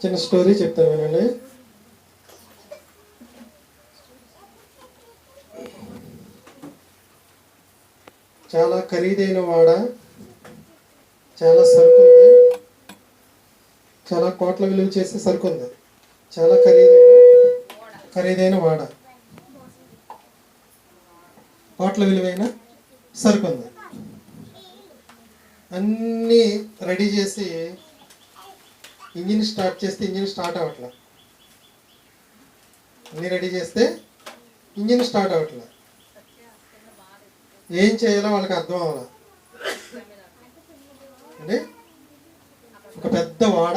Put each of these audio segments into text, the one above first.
చిన్న స్టోరీ చెప్తాను వినండి. చాలా ఖరీదైన వాడ చాలా సరుకు ఉంది చాలా కోట్ల విలువ చేసే సరుకు ఉంది చాలా ఖరీదైన ఖరీదైన వాడ. కోట్ల విలువైన సరుకు ఉంది అన్నీ రెడీ చేసి ఇంజిన్ స్టార్ట్ చేస్తే ఇంజిన్ స్టార్ట్ అవ్వట్లా? అన్నీ రెడీ చేస్తే ఇంజిన్ స్టార్ట్ అవ్వట్లా? ఏం చేయాలో వాళ్ళకి అర్థం అవ్వాలా? అంటే ఒక పెద్ద వాడ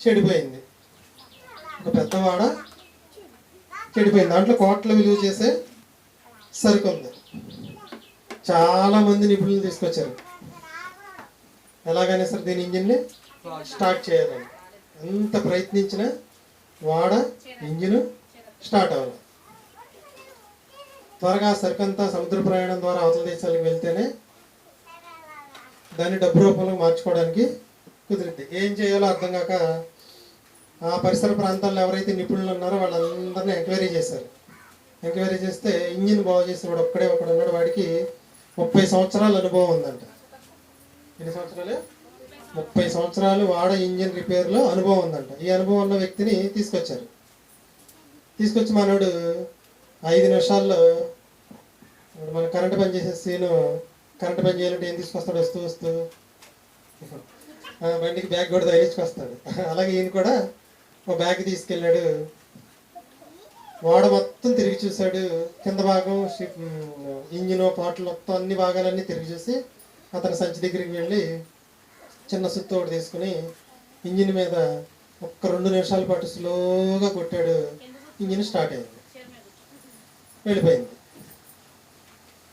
చెడిపోయింది. ఒక పెద్ద వాడ చెడిపోయింది. దాంట్లో కోట్ల విలువ చేసే సరికొంది. చాలా మంది నిపుణులు తీసుకొచ్చారు. ఎలాగైనా సరే దీని ఇంజిన్ని స్టార్ట్ చేయాలని ఎంత ప్రయత్నించినా వాడ ఇంజిన్ స్టార్ట్ అవ్వాలి. త్వరగా సరికంతా సముద్ర ప్రయాణం ద్వారా అవతల దేశాలకు వెళ్తేనే దాన్ని డబ్బు రూపంలో మార్చుకోవడానికి కుదిరింది ఏం చేయాలో అర్థం కాక ఆ పరిసర ప్రాంతాల్లో ఎవరైతే నిపుణులు ఉన్నారో వాళ్ళందరినీ ఎంక్వైరీ చేశారు. ఎంక్వైరీ చేస్తే ఇంజిన్ బాగు చేసిన వాడు ఒక్కడే ఒకడు ఉన్నాడు. వాడికి ముప్పై సంవత్సరాల అనుభవం ఉందంట. ఎన్ని సంవత్సరాలు? ముప్పై సంవత్సరాలు వాడ ఇంజిన్ రిపేర్లో అనుభవం ఉందంట. ఈ అనుభవం ఉన్న వ్యక్తిని తీసుకొచ్చారు. తీసుకొచ్చి మనోడు ఐదు నిమిషాల్లో మన కరెంట్ పని చేసే సీను కరెంట్ పని చేయాలంటే ఏం తీసుకొస్తాడు? వస్తూ వస్తూ. బండికి బ్యాగ్ కూడా తగిలించుకొస్తాడు. అలాగే ఈయన కూడా ఒక బ్యాగ్ తీసుకెళ్ళాడు. వాడ మొత్తం తిరిగి చూశాడు. కింద భాగం షిప్ ఇంజిన్ పాటలు మొత్తం అన్ని భాగాలన్నీ తిరిగి చూసి అతని సంచి దగ్గరికి వెళ్ళి చిన్న సుత్తు ఒకటి తీసుకుని ఇంజిన్ మీద ఒక్క రెండు నిమిషాల పాటు స్లోగా కొట్టాడు. ఇంజిన్ స్టార్ట్ అయింది. వెళ్ళిపోయింది.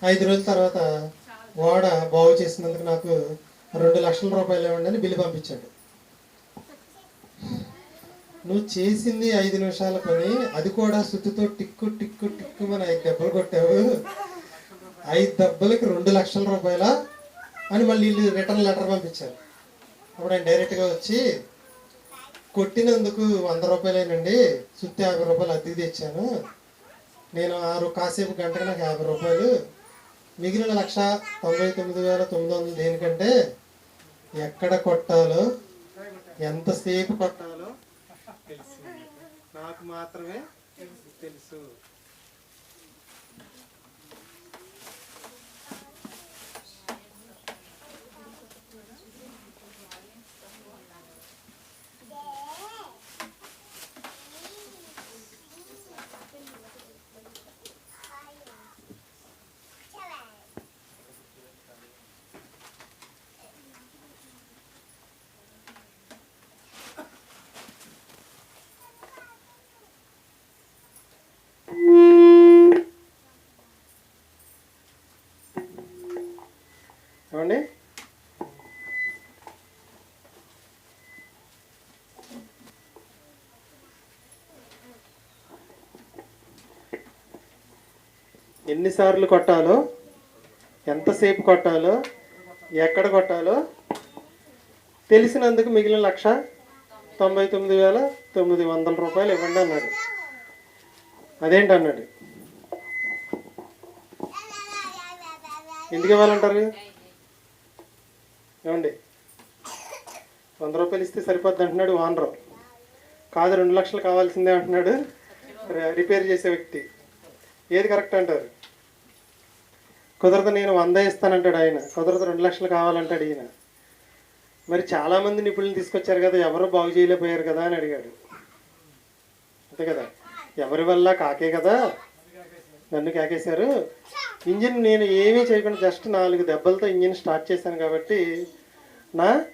ఐదు రోజుల తర్వాత వాడ బాగు చేసినందుకు నాకు రెండు లక్షల రూపాయలు ఇవ్వండి అని బిల్లు పంపించాడు. నువ్వు చేసింది ఐదు నిమిషాల పని అది కూడా సుత్తుతో టిక్కు టిక్కు టిక్కు మన ఐదు దెబ్బలు కొట్టావు. ఐదు దెబ్బలకి రెండు లక్షల రూపాయల అని మళ్ళీ వీళ్ళు రిటర్న్ లెటర్ పంపించారు. అప్పుడు ఆయన డైరెక్ట్గా వచ్చి కొట్టినందుకు వంద రూపాయలేనండి. సుత్తి యాభై రూపాయలు అద్దెకి తెచ్చాను. నేను ఆరు కాసేపు గంటకు నాకు యాభై రూపాయలు. మిగిలిన లక్ష తొంభై తొమ్మిది వేల తొమ్మిది వందలు దేనికంటే ఎక్కడ కొట్టాలో ఎంతసేపు కొట్టాలో తెలుసు. నాకు మాత్రమే తెలుసు ఏమండి ఎన్నిసార్లు కొట్టాలో ఎంతసేపు కొట్టాలో ఎక్కడ కొట్టాలో తెలిసినందుకు మిగిలిన లక్ష తొంభై తొమ్మిది వేల తొమ్మిది వందల రూపాయలు ఇవ్వండి అన్నాడు. అదేంటి అన్నాడు? ఎందుకు ఇవ్వాలంటారు? ఏమండి? వంద రూపాయలు ఇస్తే సరిపోద్ది అంటున్నాడు ఓనరు. కాదు రెండు లక్షలు కావాల్సిందే అంటున్నాడు రిపేర్ చేసే వ్యక్తి. ఏది కరెక్ట్ అంటారు? కుదరదు నేను వంద ఇస్తానంటాడు ఆయన. కుదరదు రెండు లక్షలు కావాలంటాడు ఈయన. మరి చాలామంది నిపుణులు తీసుకొచ్చారు కదా ఎవరు బాగు చేయలేకపోయారు కదా అని అడిగాడు. అంతే కదా? ఎవరి వల్ల కాకే కదా? నన్ను కాకేశారు. ఇంజిన్ నేను ఏమీ చేయకుండా జస్ట్ నాలుగు దెబ్బలతో ఇంజిన్ స్టార్ట్ చేశాను కాబట్టి నా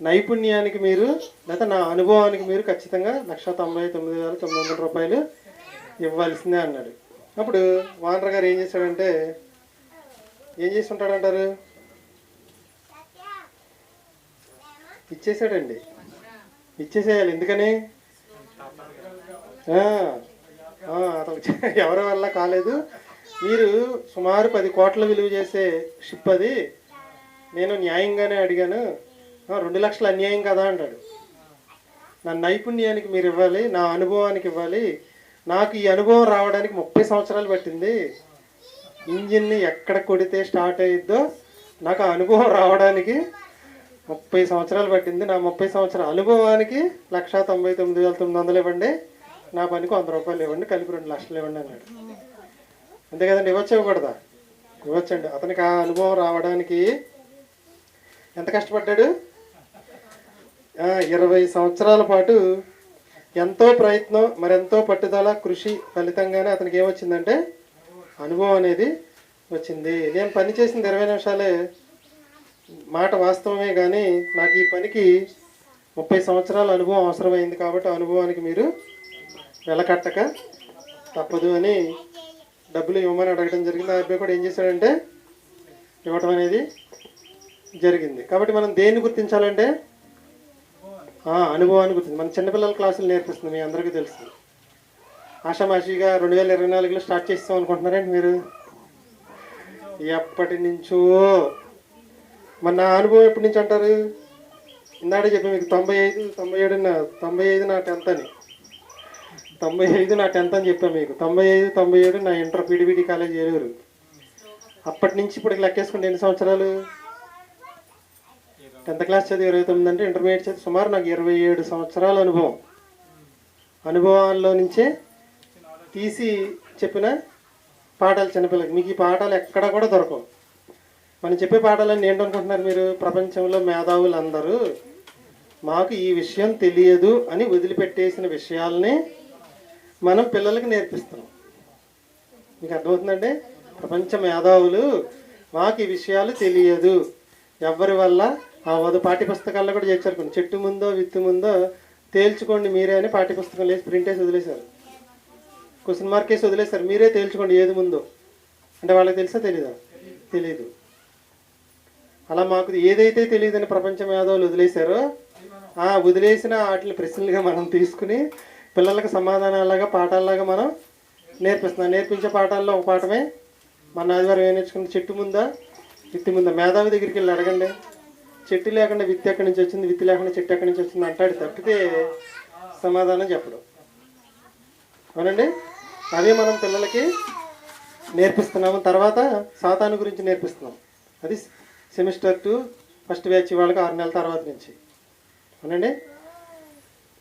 నైపుణ్యానికి మీరు లేదా నా అనుభవానికి మీరు ఖచ్చితంగా లక్ష తొంభై తొమ్మిది వేల తొమ్మిది వందల రూపాయలు ఇవ్వాల్సిందే అన్నాడు. అప్పుడు వానర్ గారు ఏం చేశాడంటే ఏం చేస్తుంటాడంటారు? ఇచ్చేసాడండి. ఇచ్చేసేయాలి. ఎందుకని? ఎవరి వల్ల కాలేదు. మీరు సుమారు పది కోట్ల విలువ చేసే షిప్ అది. నేను న్యాయంగానే అడిగాను. రెండు లక్షలు అన్యాయం కదా అంటాడు. నా నైపుణ్యానికి మీరు ఇవ్వాలి నా అనుభవానికి ఇవ్వాలి. నాకు ఈ అనుభవం రావడానికి ముప్పై సంవత్సరాలు పట్టింది. ఇంజిన్ని ఎక్కడ కొడితే స్టార్ట్ అయ్యిద్దో నాకు ఆ అనుభవం రావడానికి ముప్పై సంవత్సరాలు పట్టింది. నా ముప్పై సంవత్సరాల అనుభవానికి లక్ష తొంభై తొమ్మిది వేల తొమ్మిది వందలు ఇవ్వండి. నా పనికి వంద రూపాయలు ఇవ్వండి. కలిపి రెండు లక్షలు ఇవ్వండి అన్నాడు. అంతే కదండి ఇవ్వచ్చు ఇవ్వకూడదా? ఇవ్వచ్చండి. అతనికి ఆ అనుభవం రావడానికి ఎంత కష్టపడ్డాడు? ఇరవై సంవత్సరాల పాటు ఎంతో ప్రయత్నం మరెంతో పట్టుదల కృషి ఫలితంగానే అతనికి ఏమొచ్చిందంటే అనుభవం అనేది వచ్చింది. నేను పని చేసింది ఇరవై నిమిషాలే. మాట వాస్తవమే కానీ నాకు ఈ పనికి ముప్పై సంవత్సరాల అనుభవం అవసరమైంది కాబట్టి ఆ అనుభవానికి మీరు వెలకట్టక తప్పదు అని డబ్బులు ఇవ్వమని అడగడం జరిగింది. ఆ అబ్బాయి కూడా ఏం చేశాడంటే ఇవ్వటం అనేది జరిగింది. కాబట్టి మనం దేన్ని గుర్తించాలంటే అనుభవాన్ని గుర్తించి మన చిన్నపిల్లల క్లాసులు నేర్పిస్తుంది మీ అందరికీ తెలుస్తుంది ఆషామాషిగా రెండు వేల ఇరవై నాలుగులో స్టార్ట్ చేస్తాం అనుకుంటున్నారండి మీరు? ఎప్పటి నుంచో. మన నా అనుభవం ఎప్పటి నుంచి అంటారు? ఇందాడే చెప్పి మీకు తొంభై ఐదు తొంభై ఏడు నా తొంభై ఐదు నా టెన్త్ అని. తొంభై ఐదు నా టెన్త్ అని చెప్పాను మీకు. తొంభై ఐదు తొంభై ఏడు నా ఇంటర్ పీడిబిడి కాలేజ్ ఏలూరు అప్పటి నుంచి ఇప్పటికి లెక్కేసుకుంటే ఎన్ని సంవత్సరాలు? టెన్త్ క్లాస్ చదివి ఇరవై తొమ్మిది అంటే ఇంటర్మీడియట్ చదివి సుమారు నాకు ఇరవై ఏడు సంవత్సరాల అనుభవం. అనుభవాల్లో నుంచే తీసి చెప్పిన పాఠాలు చిన్నపిల్లలకి. మీకు ఈ పాఠాలు ఎక్కడా కూడా దొరకవు. మనం చెప్పే పాఠాలన్నీ ఏంటనుకుంటున్నారు మీరు? ప్రపంచంలో మేధావులు అందరూ మాకు ఈ విషయం తెలియదు అని వదిలిపెట్టేసిన విషయాల్ని మనం పిల్లలకి నేర్పిస్తున్నాం. మీకు అర్థమవుతుందండి? ప్రపంచ మేధావులు మాకు ఈ విషయాలు తెలియదు. ఎవరి వల్ల? అవ్వదు పాఠ్యపుస్తకాల్లో కూడా చేర్చారు చెట్టు ముందో విత్తు ముందో తేల్చుకోండి మీరే అని పాఠ్యపుస్తకం లేచి ప్రింట్ వేసి వదిలేశారు. క్వశ్చన్ మార్క్ వేసి మీరే తేల్చుకోండి ఏది ముందో. అంటే వాళ్ళకి తెలుసా తెలీదా? తెలీదు. అలా మాకు ఏదైతే తెలియదని ప్రపంచ మేధావులు వదిలేశారో ఆ వదిలేసిన వాటిని ప్రశ్నలుగా మనం తీసుకుని పిల్లలకు సమాధానాలాగా పాఠాలలాగా మనం నేర్పిస్తున్నాం. నేర్పించే పాఠాల్లో ఒక పాఠమే. మన ఆదివారం ఏం నేర్చుకుంటే చెట్టు ముందా? విత్తి ముందా? మేధావి దగ్గరికి వెళ్ళి అడగండి. చెట్టు లేకుండా విత్తి ఎక్కడి నుంచి వచ్చింది? విత్తి లేకుండా చెట్టు ఎక్కడి నుంచి వచ్చింది? అంటాడు తప్పితే సమాధానం చెప్పడం. అవునండి? అదే మనం పిల్లలకి నేర్పిస్తున్నాము. తర్వాత సాతాను గురించి నేర్పిస్తున్నాం. అది సెమిస్టర్ టూ ఫస్ట్ బ్యాచ్ వాళ్ళకి ఆరు నెలల తర్వాత నుంచి. అవునండి?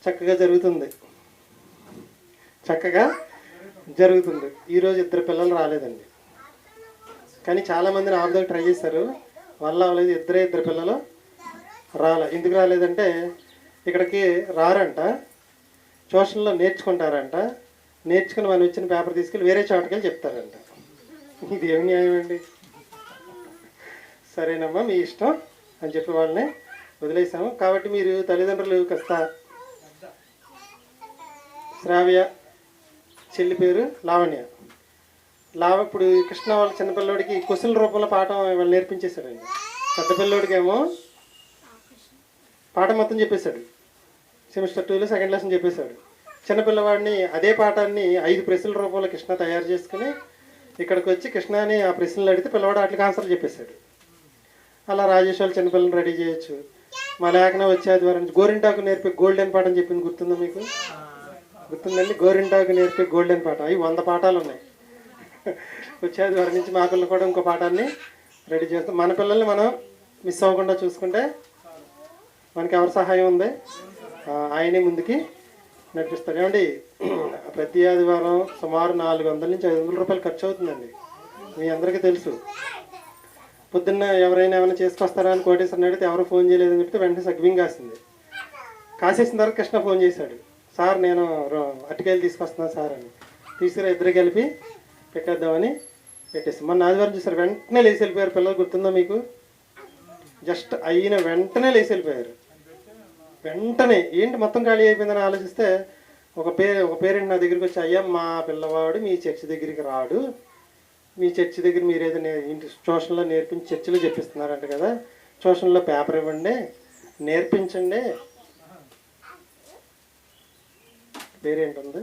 చక్కగా జరుగుతుంది. చక్కగా జరుగుతుంది. ఈరోజు ఇద్దరు పిల్లలు రాలేదండి. కానీ చాలామందిని ఆపుదాకా ట్రై చేశారు. వల్ల అవ్వలేదు. ఇద్దరే ఇద్దరు పిల్లలు రాలే ఎందుకు రాలేదంటే ఇక్కడికి రారంట. ట్యూషన్లో నేర్చుకుంటారంట. నేర్చుకుని మనం ఇచ్చిన పేపర్ తీసుకెళ్ళి వేరే చోటకెళ్ళి చెప్తారంట. ఇది ఏమి న్యాయం అండి? సరేనమ్మా మీ ఇష్టం అని చెప్పి వాళ్ళని వదిలేసాము. కాబట్టి మీరు తల్లిదండ్రులు కాస్త శ్రావ్య చెల్లి పేరు లావణ్య. లావ ఇప్పుడు కృష్ణ వాళ్ళ చిన్నపిల్లోడికి క్వశ్చన్ రూపంలో పాఠం వాళ్ళు నేర్పించేశాడండి పెద్ద పిల్లోడికేమో పాఠం మొత్తం చెప్పేశాడు. సెమిస్టర్ టూలో సెకండ్ లెసన్ చెప్పేశాడు. చిన్నపిల్లవాడిని అదే పాఠాన్ని ఐదు ప్రశ్నల రూపంలో కృష్ణ తయారు చేసుకుని ఇక్కడికి వచ్చి కృష్ణ అని ఆ ప్రశ్నలు అడిగితే పిల్లవాడు వాటికి ఆన్సర్ చెప్పేశాడు. అలా రాజేష్ వాళ్ళు చిన్నపిల్లల్ని రెడీ చేయొచ్చు. మా లేఖన వచ్చే ఆదివారం గోరింటాకు నేర్పే గోల్డెన్ పాఠం చెప్పింది గుర్తుందా మీకు? గుర్తుందండి? గోరింటాకు నేర్పే గోల్డెన్ పాఠం. అవి వంద పాఠాలు ఉన్నాయి. వచ్చే ఆదివారం నుంచి మా పిల్లలు కూడా ఇంకో పాఠాన్ని రెడీ చేస్తాం. మన పిల్లల్ని మనం మిస్ అవ్వకుండా చూసుకుంటే మనకి ఎవరి సహాయం ఉంది? ఆయనే ముందుకి నడిపిస్తాడు ఏమండి ప్రతి ఆదివారం సుమారు నాలుగు వందల నుంచి ఐదు వందల రూపాయలు ఖర్చు అవుతుందండి మీ అందరికీ తెలుసు. పొద్దున్న ఎవరైనా ఏమైనా చేసుకొస్తారా అని కోటేశ్వరని అడిగితే ఎవరు ఫోన్ చేయలేదని చెప్తే వెంటనే సగ్వింగ్ కాసింది కాసేసిన తర్వాత కృష్ణ ఫోన్ చేశాడు. సార్ నేను రో- తీసుకొస్తున్నాను సార్ అని. తీసుకురా ఇద్దరు కలిపి పెట్టేద్దామని పెట్టేస్తాం మొన్న ఆదివారం చూసారు వెంటనే లేచి వెళ్ళిపోయారు. పిల్లలు గుర్తుందా మీకు? జస్ట్ అయిన వెంటనే లేచి వెళ్ళిపోయారు. వెంటనే ఏంటి మొత్తం ఖాళీ అయిపోయిందని ఆలోచిస్తే ఒక పే ఒక పేరెంట్ నా దగ్గరికి వచ్చి అయ్యా మా పిల్లవాడు మీ చర్చి దగ్గరికి రాడు. మీ చర్చి దగ్గర మీరు ఏదైనా ఇంటి ట్యూషన్లో నేర్పించి చర్చిలో చెప్పిస్తున్నారంట కదా. ట్యూషన్లో పేపర్ ఇవ్వండి నేర్పించండి. పేరేంటుంది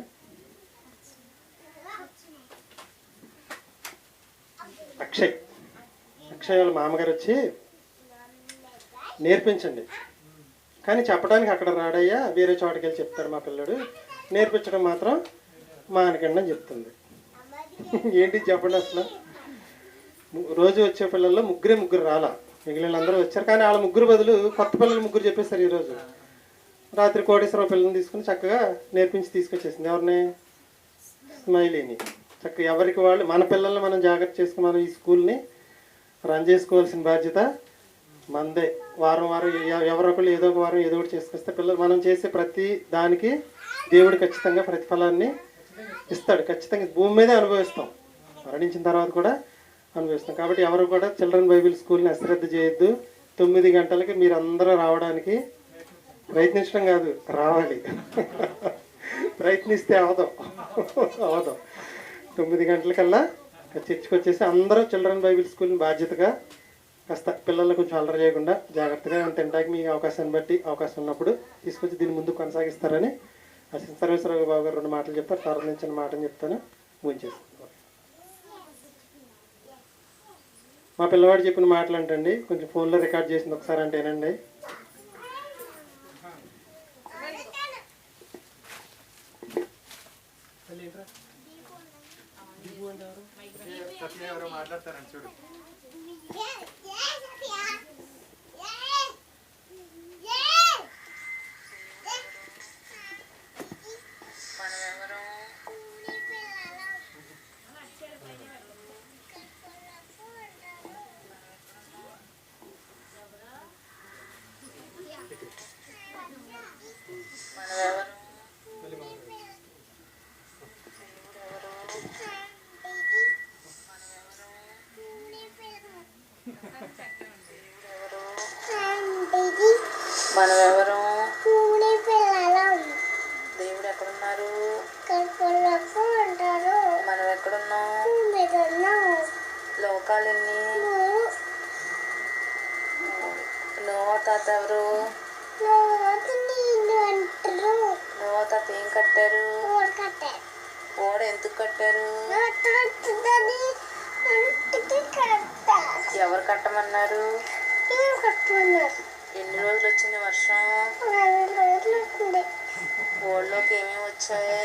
అక్షయ్. అక్షయ్ వాళ్ళ మామగారు వచ్చి నేర్పించండి. కానీ చెప్పడానికి అక్కడ రాడయ్యా వేరే చోటకి వెళ్ళి చెప్తారు మా పిల్లడు. నేర్పించడం మాత్రం మానకండి అని చెప్తుంది. ఏంటి చెప్పండి అసలు? రోజు వచ్చే పిల్లల్లో ముగ్గురే ముగ్గురు రాలా. మిగిలిన అందరూ వచ్చారు. కానీ వాళ్ళ ముగ్గురు బదులు కొత్త పిల్లలు ముగ్గురు చెప్పేశారు ఈరోజు. రాత్రి కోటేశ్వరరావు పిల్లల్ని తీసుకుని చక్కగా నేర్పించి తీసుకొచ్చేసింది. ఎవరిని? స్మైలీని. చక్కగా ఎవరికి వాళ్ళు మన పిల్లల్ని మనం జాగ్రత్త చేసుకుని మనం ఈ స్కూల్ని రన్ చేసుకోవాల్సిన బాధ్యత మందే. వారం వారం ఎవరొకరు ఏదో ఒక వారం ఏదో ఒకటి చేసుకొస్తే పిల్లలు మనం చేసే ప్రతి దానికి దేవుడు ఖచ్చితంగా ప్రతిఫలాన్ని ఇస్తాడు. ఖచ్చితంగా భూమి మీదే అనుభవిస్తాం. మరణించిన తర్వాత కూడా అనుభవిస్తాం. కాబట్టి ఎవరు కూడా చిల్డ్రన్ బైబిల్ స్కూల్ని అశ్రద్ధ చేయొద్దు. తొమ్మిది గంటలకి మీరు అందరూ రావడానికి ప్రయత్నించడం కాదు రావాలి. ప్రయత్నిస్తే అవదాం అవదాం తొమ్మిది గంటలకల్లా చర్చకు వచ్చేసి అందరూ చిల్డ్రన్ బైబిల్ స్కూల్ని బాధ్యతగా కాస్త పిల్లల్ని కొంచెం అల్లరి చేయకుండా జాగ్రత్తగా తినడానికి మీ అవకాశాన్ని బట్టి అవకాశం ఉన్నప్పుడు తీసుకొచ్చి దీని ముందు కొనసాగిస్తారని అసిస్టెంట్ సర్వేశ్వరరావు బాబు గారు రెండు మాటలు చెప్తారు తర్వాత నుంచి మాటలు చెప్తాను. ముగించేస్తాను మా పిల్లవాడు చెప్పిన మాటలు అంటండి కొంచెం ఫోన్లో రికార్డ్ చేసింది ఒకసారి అంటేనండి ఎవరో? మాట్లాడతారండి చూడు. నోవా తాత ఏం కట్టారు? ఓడ ఎందుకు కట్టారు? ఎవరు కట్టమన్నారు? ఎన్ని రోజులు వచ్చింది వర్షం? ఓళ్ళలోకి ఏమేమి వచ్చాయి?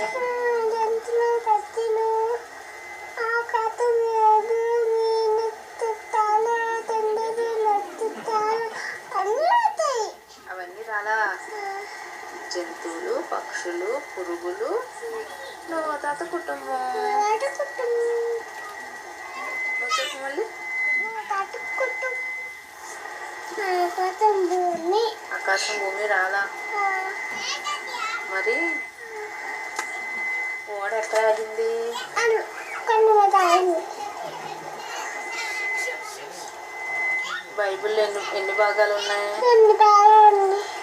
బైబిల్లో ఎన్ని ఎన్ని భాగాలు ఉన్నాయి?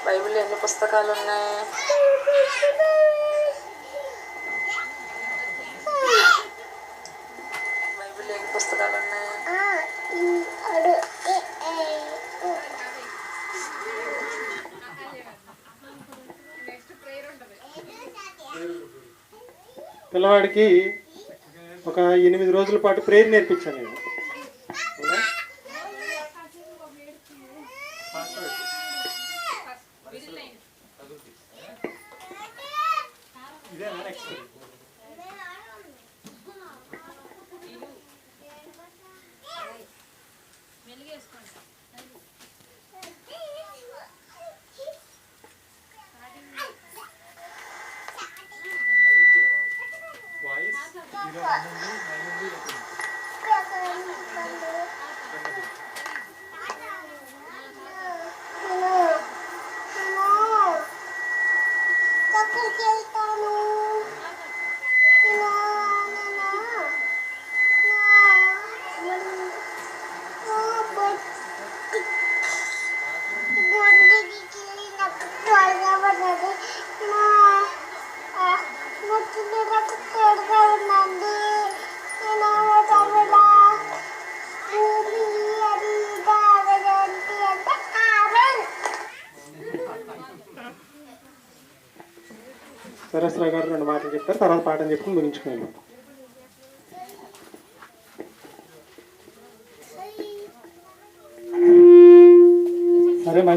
బైబిల్లో ఎన్ని పుస్తకాలు ఉన్నాయి? బైబిల్లో ఎన్ని పుస్తకాలు ఉన్నాయి. పిల్లవాడికి ఒక ఎనిమిది రోజుల పాటు ప్రేయర్ నేర్పించాను నేను. Mama, ah, mau tidur aku keluar సరస్వరావు గారు రెండు మాటలు చెప్పారు తర్వాత పాఠం చెప్పుకుని ముగించుకున్నాను